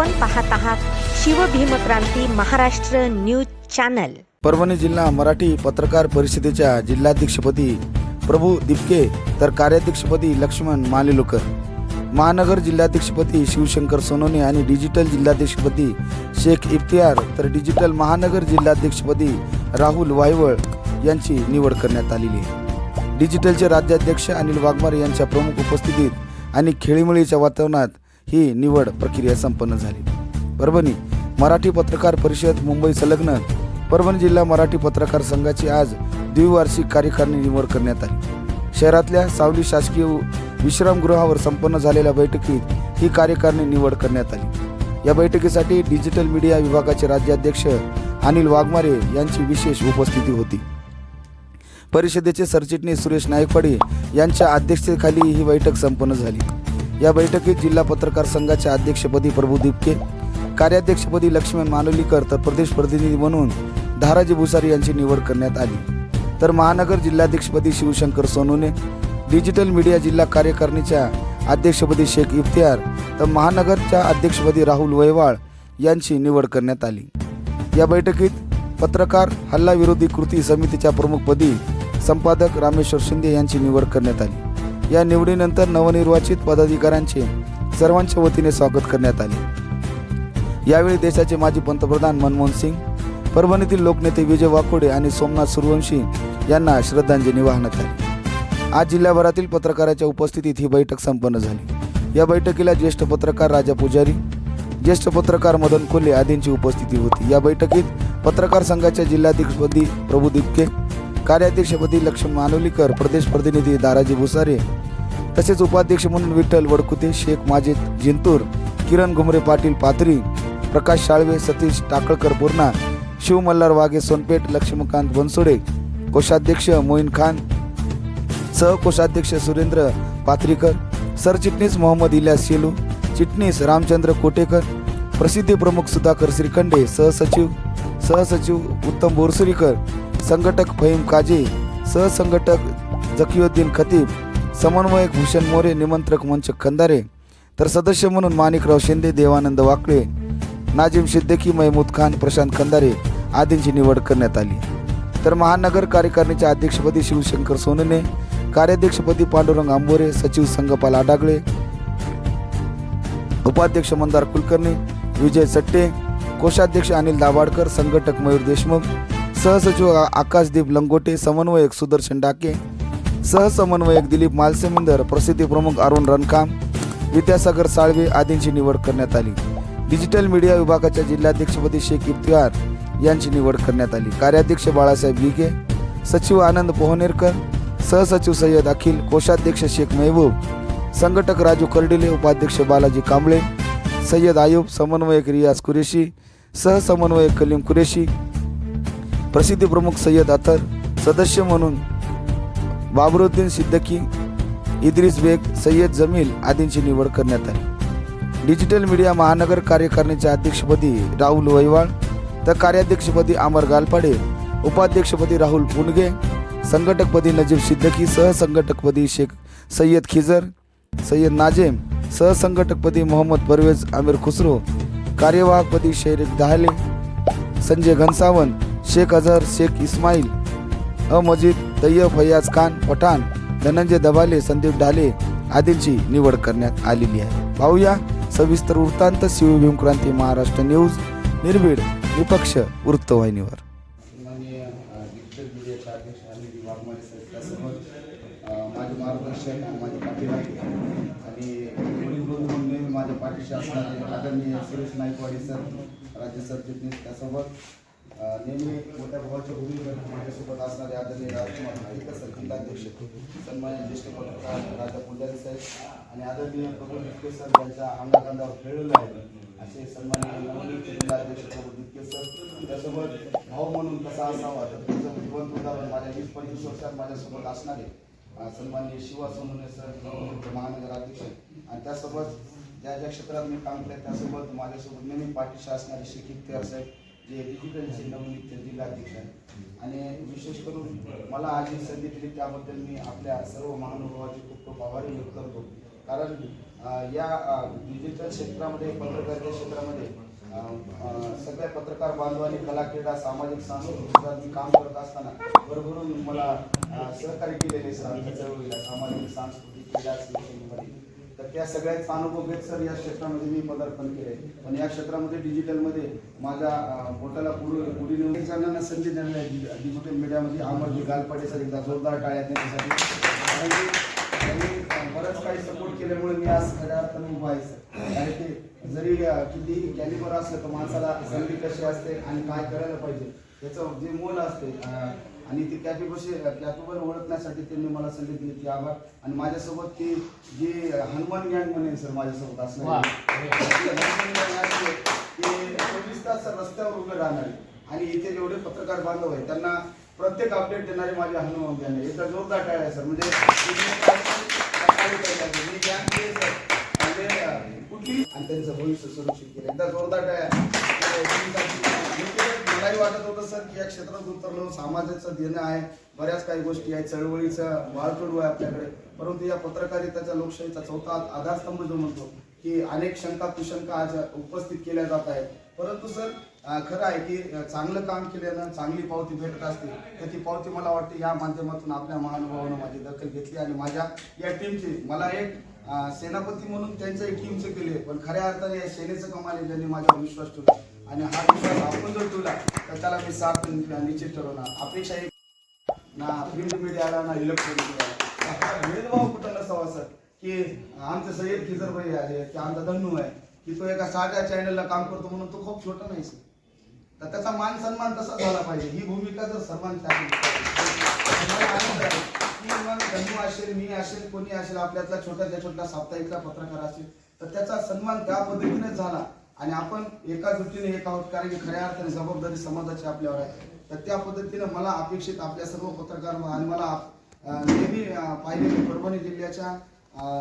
आपण पाहत आहात शिवभीमक्रांती महाराष्ट्र न्यूज चॅनल. परभणी जिल्हा मराठी पत्रकार परिषदेच्या जिल्हाध्यक्षपदी प्रभू दिपके तर कार्याध्यक्षपदी लक्ष्मण मालेलोकर. महानगर जिल्हाध्यक्षपदी शिवशंकर सोनोने आणि डिजिटल जिल्हाध्यक्षपदी शेख इफ्तियार तर डिजिटल महानगर जिल्हाध्यक्षपदी राहुल वायवळ यांची निवड करण्यात आलेली आहे. डिजिटलचे राज्याध्यक्ष अनिल वाघमारे यांच्या प्रमुख उपस्थितीत आणि खेळीमेळीच्या वातावरणात ही निवड प्रक्रिया संपन्न झाली. परभणी मराठी पत्रकार परिषद मुंबई संलग्न परभणी जिल्हा मराठी पत्रकार संघाची आज द्विवार्षिक कार्यकारिणी निवड करण्यात आली. शहरातल्या सावली शासकीय विश्रामगृहावर संपन्न झालेल्या बैठकीत ही कार्यकारिणी निवड करण्यात आली. या बैठकीसाठी डिजिटल मीडिया विभागाचे राज्याध्यक्ष अनिल वाघमारे यांची विशेष उपस्थिती होती. परिषदेचे सरचिटणीस सुरेश नायकवाडे यांच्या अध्यक्षतेखाली ही बैठक संपन्न झाली. या बैठकीत जिल्हा पत्रकार संघाच्या अध्यक्षपदी प्रभू दिपके कार्याध्यक्षपदी लक्ष्मण मानोलीकर तर प्रदेश प्रतिनिधी म्हणून धाराजी भुसारी यांची निवड करण्यात आली. तर महानगर जिल्हाध्यक्षपदी शिवशंकर सोनूने डिजिटल मीडिया जिल्हा कार्यकारिणीच्या अध्यक्षपदी शेख इफ्तियार तर महानगरच्या अध्यक्षपदी राहुल वयवाळ यांची निवड करण्यात आली. या बैठकीत पत्रकार हल्ला विरोधी कृती समितीच्या प्रमुखपदी संपादक रामेश्वर शिंदे यांची निवड करण्यात आली. या निवडीनंतर नवनिर्वाचित पदाधिकाऱ्यांचे सर्वांच्या वतीने स्वागत करण्यात आले. यावेळी देशाचे माजी पंतप्रधान मनमोहन सिंग परभणीतील लोकनेते विजय वाकोडे आणि सोमनाथ सूर्यवंशी यांना श्रद्धांजली वाहण्यात आली. आज जिल्ह्याभरातील पत्रकाराच्या उपस्थितीत ही बैठक संपन्न झाली. या बैठकीला ज्येष्ठ पत्रकार राजा पुजारी ज्येष्ठ पत्रकार मदन कोल्हे आदींची उपस्थिती होती. या बैठकीत पत्रकार संघाच्या जिल्हाध्यक्षपदी प्रभू दिपके कार्याध्यक्षपदी लक्ष्मण मानोलीकर प्रदेश प्रतिनिधी दाराजी भुसारे तसेच उपाध्यक्ष म्हणून विठ्ठल वडकुते शेख माजिद जिंतूर किरण घुमरे पाटील पाथरी प्रकाश शाळवे सतीश टाकळकर पूर्णा शिव मल्हार वाघे सोनपेठ लक्ष्मीकांत बनसोडे कोषाध्यक्ष मोईन खान सहकोषाध्यक्ष सुरेंद्र पाथरीकर सरचिटणीस मोहम्मद इलियास शेलू चिटणीस रामचंद्र कोटेकर प्रसिद्धी प्रमुख सुधाकर श्रीखंडे सहसचिव सहसचिव उत्तम बोरसुरीकर संघटक फहीम काजे सहसंघटक जकियुद्दीन खतीब समन्वयक भूषण मोरे निमंत्रक मंच खंदारे तर सदस्य म्हणून माणिकराव शिंदे देवानंद वाकळे नाजिम सिद्दीकी महमूद खान प्रशांत खंदारे आदींची निवड करण्यात आली. तर महानगर कार्यकारिणीच्या अध्यक्षपदी शिवशंकर सोनने कार्याध्यक्षपदी पांडुरंग आंबोरे सचिव संगपाल आडागळे उपाध्यक्ष मंदार कुलकर्णी विजय सट्टे कोषाध्यक्ष अनिल दाभाडकर संघटक मयूर देशमुख सहसचिव आकाशदीप लंगोटे समन्वयक सुदर्शन डाके सहसमन्वयक दिलीप मालसेमिंदर प्रसिद्धी प्रमुख अरुण रणकाम विद्यासागर साळवे आदींची निवड करण्यात आली. डिजिटल मीडिया विभागाच्या जिल्हाध्यक्षपदी शेख इफ्तियार यांची निवड करण्यात आली. कार्याध्यक्ष बाळासाहेब विगे सचिव आनंद पोहनेरकर सहसचिव सय्यद अखिल कोषाध्यक्ष शेख मेहबूब संघटक राजू कर्डिले उपाध्यक्ष बालाजी कांबळे सय्यद आयुब समन्वयक रियाज कुरेशी सहसमन्वयक कलीम कुरेशी प्रसिद्धी प्रमुख सय्यद अथर सदस्य म्हणून बाबरुद्दीन सिद्दकी इद्रिस बेग सय्यद जमील आदींची निवड करण्यात आली. डिजिटल मीडिया महानगर कार्यकारिणीच्या अध्यक्षपदी राहुल वैवाळ तर कार्याध्यक्षपदी अमर गालपाडे उपाध्यक्षपदी राहुल पुणगे संघटकपदी नजीब सिद्दकी सहसंघटकपदी शेख सय्यद खिजर सय्यद नाजेम सहसंघटकपदी मोहम्मद परवेज आमिर खुसरो कार्यवाहकपदी शेरिक दहाले संजय घनसावंत शेख अझहर शेख इस्माईल अ मजीद तय्यब फैयाज खान पठाण धनंजय दबाले संदीप ढाले आदींची निवड करण्यात आलेली आहे. पाहूया सविस्तर वृत्तांत शिवभीम क्रांती महाराष्ट्र न्यूज निर्भीड निपक्ष वृत्तवाहिनीवर माझे मार्गदर्शक माझे पाठीराखे आणि वडील बंधू नेहमी माझ्या पाठीशी असणारे आदरणीय सुरेश नाईकवाडी सर राज्य सरचिटणीस त्यासोबत नेहमी मोठ्या भावाच्या भूमिकेवर माझ्यासोबत असणारे आदरणीय राजकुमार नाईकर सर जिल्हाध्यक्ष सन्मान्य ज्येष्ठ पत्रकार राजा पुजारी साहेब आणि आदरणीय प्रभू डिटके सर यांच्या अंगाखांद्यावर खेळलेलं आहे. असे सन्मान्य नवनियुक्त जिल्हाध्यक्ष प्रभू डिटके सर त्यासोबत भाऊ म्हणून कसा असावा तर तुमचं जिवंत उदाहरण माझ्या वीस पंचवीस वर्षात माझ्यासोबत असणारे सन्मान्य शिवा सोनुने सर नवनियुक्त महानगर अध्यक्ष आणि त्यासोबत ज्या ज्या क्षेत्रात मी काम केलं त्यासोबत माझ्यासोबत नेहमी पाठीशी असणारे शेख इफ्तियार साहेब जे डिजिटलचे नवनियुक्त जिल्हाध्यक्ष आहेत आणि विशेष करून मला आज ही संधी दिली त्याबद्दल मी आपल्या सर्व महानुभावाचे खूप खूप आभारी व्यक्त करतो. कारण या डिजिटल क्षेत्रामध्ये पत्रकारिता क्षेत्रामध्ये सगळ्या पत्रकार बांधवांनी कला क्रीडा सामाजिक सांस्कृतिक मी काम करत असताना भरभरून मला सहकार्य केलेले सामाजिक सांस्कृतिक क्रीडा या सगळ्याचा अनुभव घेत सर या क्षेत्रामध्ये मी पदार्पण केले पण या क्षेत्रामध्ये डिजिटलमध्ये माझ्या बोटाला पुढे पुढे नेऊन जणांना संधी देणार आहे डिजिटल मीडियामध्ये अमर गालपाटे सर एकदा जोरदार टाळ्या त्यांच्यासाठी त्यांनी बरंच काही सपोर्ट केल्यामुळे मी आज खऱ्या अर्थानं उभा आहे सर. कारण जरी किती कितीही कॅलिबर असलं तर माणसाला संधी कशी असते आणि काय करायला पाहिजे त्याचं जे मोल असते आणि ती कॅपेबल कॅपेबल ओळखण्यासाठी त्यांनी मला संधी दिली ती आभार. आणि माझ्यासोबत ती जी हनुमान गँग म्हणेन सर माझ्यासोबत असणार. ते चोवीस तास रस्त्यावर उभे राहणारे. आणि इथे जेवढे पत्रकार बांधव आहेत त्यांना प्रत्येक अपडेट देणारे माझे हनुमान गँग आहे एकदा जोरदार टाळ आहे सर. म्हणजे केली सर. म्हणजे कुठली? आणि त्यांचं भविष्य सुरक्षित केलं. एकदा जोरदार टाळ्या. मी वाटत होतं सर की या क्षेत्रात उतरलो. समाजाचं देणं आहे. बऱ्याच काही गोष्टी आहेत. चळवळीचं वाळतोड आहे आपल्याकडे. परंतु या पत्रकारितेचा लोकशाहीचा चौथा आधारस्तंभ जो म्हणतो की अनेक शंका कुशंका आज उपस्थित केल्या जात आहेत. परंतु सर खरं आहे की चांगलं काम केल्यानं चांगली पावती भेटत असते. तर ती पावती मला वाटते या माध्यमातून आपल्या महानुभावानं माझी दखल घेतली आणि माझ्या या टीमची मला एक सेनापती म्हणून त्यांचं एक टीमचं केले पण खऱ्या अर्थाने या सेनेचं कमाल आहे ज्यांनी माझ्यावर विश्वास ठेवला. आणि हा विश्वास आपण जर ठेवला तर त्याला मी साथ निश्चित ठरवणार अपेक्षा एक. ना प्रिंट मीडियाला ना इलेक्ट्रॉनिक भेदभाव कुठं नसावा सर? की आमचं सय्यद खिजर भाई आहे की आमचा धन्नू आहे की तो एका साध्या चॅनलला काम करतो म्हणून तो खूप छोटा नाही सर. तर त्याचा मान सन्मान तसा झाला पाहिजे. ही भूमिका जर सर्वांची आहे. की मग धन्नू असेल मी असेल कोणी असेल आपल्यातला छोट्यातल्या छोट्या साप्ताहिकला पत्रकार असेल तर त्याचा सन्मान त्या पद्धतीने झाला. आणि आपण एका दृष्टीने एक आहोत कारण की खऱ्या अर्थाने जबाबदारी समाजाची आपल्यावर आहे. तर त्या पद्धतीनं मला अपेक्षित आपल्या सर्व पत्रकार आणि मला नेहमी अं, पाहिले की परभणी जिल्ह्याच्या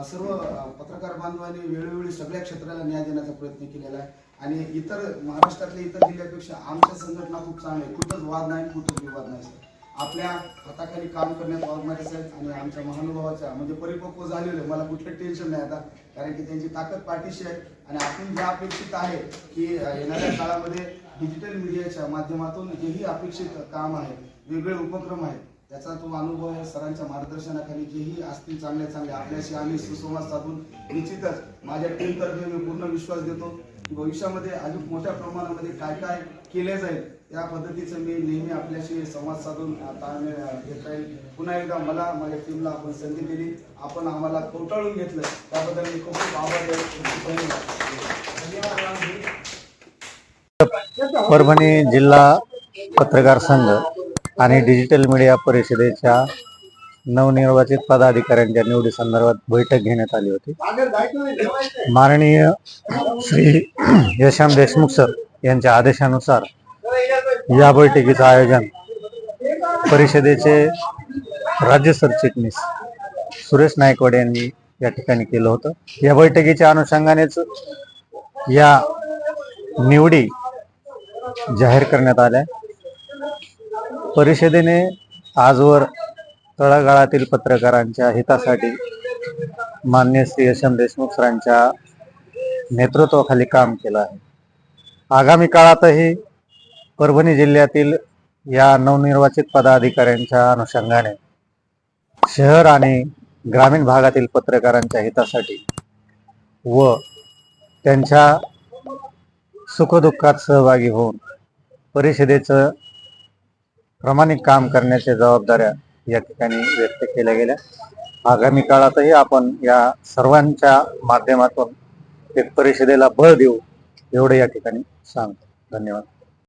सर्व पत्रकार बांधवांनी वेळोवेळी सगळ्या क्षेत्राला न्याय देण्याचा प्रयत्न केलेला आहे. आणि इतर महाराष्ट्रातल्या इतर जिल्ह्यापेक्षा आमच्या संघटना खूप चांगल्या आहे कुठंच वाद नाही कुठंच विवाद नाही सर. आपल्या हाताखाली काम करण्यात वागणारे साहेब आणि आमच्या महानुभावाच्या म्हणजे परिपक्व झालेलं मला कुठलं टेन्शन नाही आता कारण की त्यांची ताकद पाठीशी आहे. आणि आपण जे अपेक्षित आहे की येणाऱ्या काळामध्ये डिजिटल मीडियाच्या माध्यमातून जेही अपेक्षित काम आहे वेगळे उपक्रम आहेत त्याचा तो अनुभव आहे सरांच्या मार्गदर्शनाखाली जेही असतील चांगले चांगले आपल्याशी आम्ही सुसंवाद साधून निश्चितच माझ्या टीमतर्फे मी पूर्ण विश्वास देतो. की भविष्यामध्ये अजून मोठ्या प्रमाणामध्ये काय काय केले जाईल या पद्धतीचं मी नेहमी आपल्याशी संवाद साधून ताळमेळ अं, घेत राहील पुन्हा एकदा मला माझ्या टीमला आपण संधी दिली. आपण आम्हाला कोटाळून घेतलं. त्याबद्दल मी खूप खूप आभार परभणी जिल्हा पत्रकार संघ आणि डिजिटल मीडिया परिषदेच्या नवनिर्वाचित पदाधिकाऱ्यांच्या निवडी संदर्भात बैठक घेण्यात आली होती. माननीय श्री यशाम देशमुख सर यांच्या आदेशानुसार या बैठकीचं आयोजन परिषदेचे राज्य सरचिटणीस सुरेश नायकवाड यांनी या ठिकाणी केलं होतं. या बैठकीच्या अनुषंगानेच या निवडी जाहीर करण्यात आल्या. परिषदेने आजवर तळागाळातील पत्रकारांच्या हितासाठी मान्य श्री यशम देशमुख सरांच्या नेतृत्वाखाली काम केलं आहे. आगामी काळातही परभणी जिल्ह्यातील या नवनिर्वाचित पदाधिकाऱ्यांच्या अनुषंगाने शहर आणि ग्रामीण भागातील पत्रकारांच्या हितासाठी व त्यांच्या सुखदुःखात सहभागी होऊन परिषदेचं प्रामाणिक काम करण्याच्या जबाबदाऱ्या या ठिकाणी व्यक्त केल्या गेल्या. आगामी काळातही आपण या सर्वांच्या माध्यमातून एक परिषदेला बळ देऊ एवढं या ठिकाणी सांगतो. धन्यवाद.